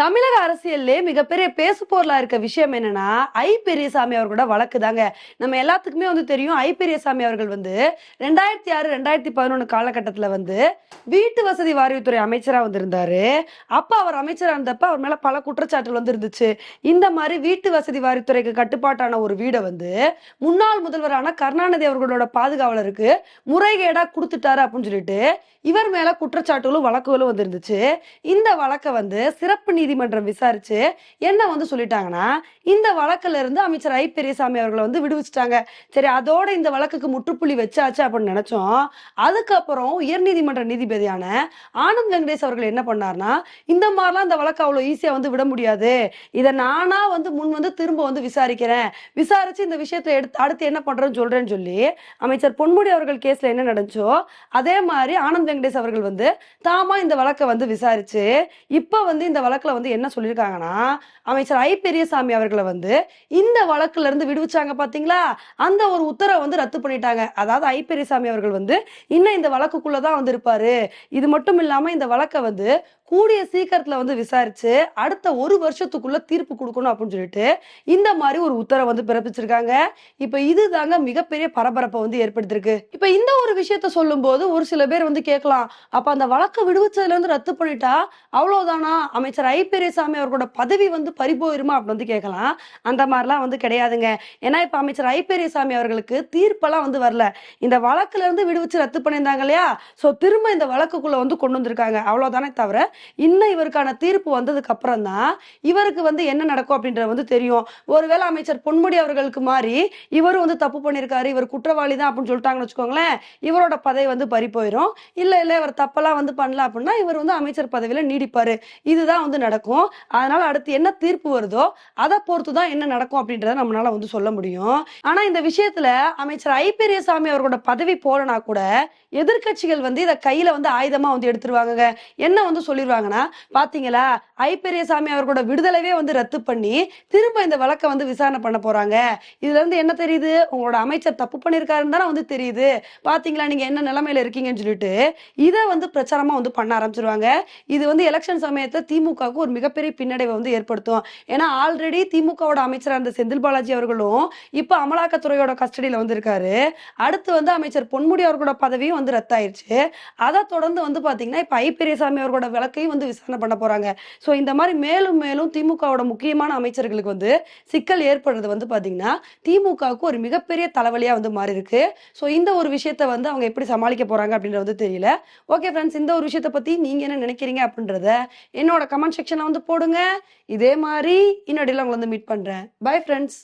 தமிழக அரசியல்லே மிகப்பெரிய பேசு பொருளா இருக்க விஷயம் என்னன்னா ஐ பெரியசாமி அவர்களோட வழக்கு தாங்க. நம்ம எல்லாத்துக்குமே வந்து தெரியும் ஐ பெரியசாமி அவர்கள் வந்து ரெண்டாயிரத்தி ஆறு ரெண்டாயிரத்தி பதினொன்று காலகட்டத்தில் வந்து வீட்டு வசதி வாரியத்துறை அமைச்சராக வந்திருந்தாரு. அப்போ அவர் அமைச்சராக இருந்தப்ப அவர் மேலே பல குற்றச்சாட்டுகள் வந்து இருந்துச்சு இந்த மாதிரி வீட்டு வசதி வாரியத்துறைக்கு கட்டுப்பாட்டான ஒரு வீடை வந்து முன்னாள் முதல்வரான கருணாநிதி அவர்களோட பாதுகாவலருக்கு முறைகேடாக கொடுத்துட்டாரு அப்படின்னு சொல்லிட்டு இவர் மேல குற்றச்சாட்டுகளும் வழக்குகளும் வந்துருந்துச்சு. இந்த வழக்கை வந்து சிறப்பு நீதிமன்றம் விசாரிச்சு என்ன வந்து சொல்லிட்டாங்கன்னா இந்த வழக்குல இருந்து அமைச்சர் ஐ. பெரியசாமி அவர்களை வந்து விடுவிச்சிட்டாங்க. சரி அதோட இந்த வழக்குக்கு முற்றுப்புள்ளி வச்சாச்சு அப்படின்னு நினைச்சோம். அதுக்கப்புறம் உயர்நீதிமன்ற நீதிபதியான ஆனந்த் வெங்கடேஷ் அவர்கள் என்ன பண்ணார்னா இந்த மாதிரிலாம் இந்த வழக்கு அவ்வளோ ஈஸியா வந்து விட முடியாது. இதை நானா வந்து முன் வந்து திரும்ப வந்து விசாரிக்கிறேன். விசாரிச்சு இந்த விஷயத்தை எடுத்து அடுத்து என்ன பண்றேன்னு சொல்றேன்னு சொல்லி அமைச்சர் பொன்முடி அவர்கள் கேஸ்ல என்ன நடந்துச்சோ அதே மாதிரி ஆனந்த் வெங்கடேஷ் அவர்கள் வந்து தாமா இந்த வழக்கை வந்து விசாரிச்சு இப்போ வந்து இந்த வழக்குல வந்து என்ன சொல்லியிருக்காங்கன்னா அமைச்சர் ஐ. பெரியசாமி அவர்களை வந்து இந்த வழக்குல இருந்து விடுவிச்சாங்க பாத்தீங்களா? அந்த ஒரு உத்தரவை வந்து ரத்து பண்ணிட்டாங்க. அதாவது ஐ. பெரியசாமி அவர்கள் வந்து இன்னும் இந்த வழக்குக்குள்ளதான் வந்து இருப்பாரு. இது மட்டும் இல்லாம இந்த வழக்கை வந்து கூடிய சீக்கிரத்துல வந்து விசாரிச்சு அடுத்த ஒரு வருஷத்துக்குள்ள தீர்ப்பு கொடுக்கணும் அப்படின்னு சொல்லிட்டு இந்த மாதிரி ஒரு உத்தரவு வந்து பிறப்பிச்சிருக்காங்க. இப்ப இது தாங்க மிகப்பெரிய பரபரப்பை வந்து ஏற்படுத்திருக்கு இப்ப இந்த ஒரு விஷயத்த சொல்லும்போது ஒரு சில பேர் வந்து கேட்கலாம் அப்ப அந்த வழக்கு விடுவிச்சதுல இருந்து ரத்து பண்ணிட்டா அவ்வளவுதானா? அமைச்சர் ஐ. பெரியசாமி அவர்களோட பதவி வந்து பறி போயிருமா அப்படின்னு வந்து கேட்கலாம். அந்த மாதிரிலாம் வந்து கிடையாதுங்க. ஏன்னா இப்ப அமைச்சர் ஐ. பெரியசாமி அவர்களுக்கு தீர்ப்பெல்லாம் வந்து வரல. இந்த வழக்குல இருந்து விடுவிச்சு ரத்து பண்ணியிருந்தாங்க இல்லையா? சோ திரும்ப இந்த வழக்குக்குள்ள வந்து கொண்டு வந்திருக்காங்க. அவ்வளவுதானே தவிர இன்னும் இவருக்கான தீர்ப்பு வந்ததுக்கு அப்புறம் தான் இவருக்கு வந்து என்ன நடக்கும் அப்படின்றது வந்து தெரியும். ஒருவேளை அமைச்சர் பொன்முடி அவர்களுக்கு மாறி இவரும் வந்து தப்பு பண்ணியிருக்காரு இவர் குற்றவாளி தான் அப்படின்னு சொல்லிட்டாங்கன்னு வச்சுக்கோங்களேன் இவரோட பதவி வந்து பறி போயிடும் இல்ல இல்லை இவர் தப்பெல்லாம் வந்து பண்ணல அப்படின்னா இவர் வந்து அமைச்சர் பதவியில நீடிப்பாரு. இதுதான் வந்து நடக்கும். அதனால அடுத்து என்ன தீர்ப்பு வருதோ அதை பொறுத்து தான் என்ன நடக்கும் அப்படின்றத நம்மளால வந்து சொல்ல முடியும். ஆனா இந்த விஷயத்துல அமைச்சர் ஐ. பெரியசாமி அவர்களோட பதவி போலனா கூட எதிர்கட்சிகள் வந்து இதை கையில வந்து ஆயுதமா வந்து எடுத்துருவாங்க என்ன வந்து சொல்லிடுவாங்கன்னா பாத்தீங்களா ஐப்பெரியசாமி அவர்களோட விடுதலைவே வந்து ரத்து பண்ணி திரும்ப இந்த வழக்கை வந்து விசாரணை பண்ண போறாங்க. இதுல இருந்து என்ன தெரியுது? உங்களோட அமைச்சர் தப்பு பண்ணிருக்காருன்னு தானே வந்து தெரியுது. பாத்தீங்களா நீங்க என்ன நிலைமையில இருக்கீங்கன்னு சொல்லிட்டு இதை வந்து பிரச்சாரமா வந்து பண்ண ஆரம்பிச்சிருவாங்க. இது வந்து எலெக்ஷன் சமயத்துல திமுகவுக்கு ஒரு மிகப்பெரிய பின்னடைவை வந்து ஏற்படுத்தும். ஏன்னா ஆல்ரெடி திமுகவோட அமைச்சராக இருந்த செந்தில் பாலாஜி அவர்களும் இப்ப அமலாக்கத்துறையோட கஸ்டடியில வந்து இருக்காரு. அடுத்து வந்து அமைச்சர் பொன்முடி அவர்களோட பதவியும் வந்து ரத்தாயிருச்சு. அதை தொடர்ந்து வந்து பாத்தீங்கன்னா இப்ப ஐ பெரியசாமி அவர்களோட வழக்கையும் வந்து விசாரணை பண்ண போறாங்க. ஸோ இந்த மாதிரி மேலும் மேலும் திமுகவோட முக்கியமான அமைச்சர்களுக்கு வந்து சிக்கல் ஏற்படுறது வந்து பாத்தீங்கன்னா திமுகவுக்கு ஒரு மிகப்பெரிய தலைவலியா வந்து மாறி இருக்கு ஸோ இந்த ஒரு விஷயத்த வந்து அவங்க எப்படி சமாளிக்க போறாங்க அப்படின்றது வந்து தெரியல. ஓகே ஃப்ரெண்ட்ஸ் இந்த ஒரு விஷயத்தை பத்தி நீங்க என்ன நினைக்கிறீங்க அப்படின்றத என்னோட கமெண்ட் செக்ஷன்ல வந்து போடுங்க. இதே மாதிரி இன்னொடையில உங்களை வந்து மீட் பண்றேன். Bye friends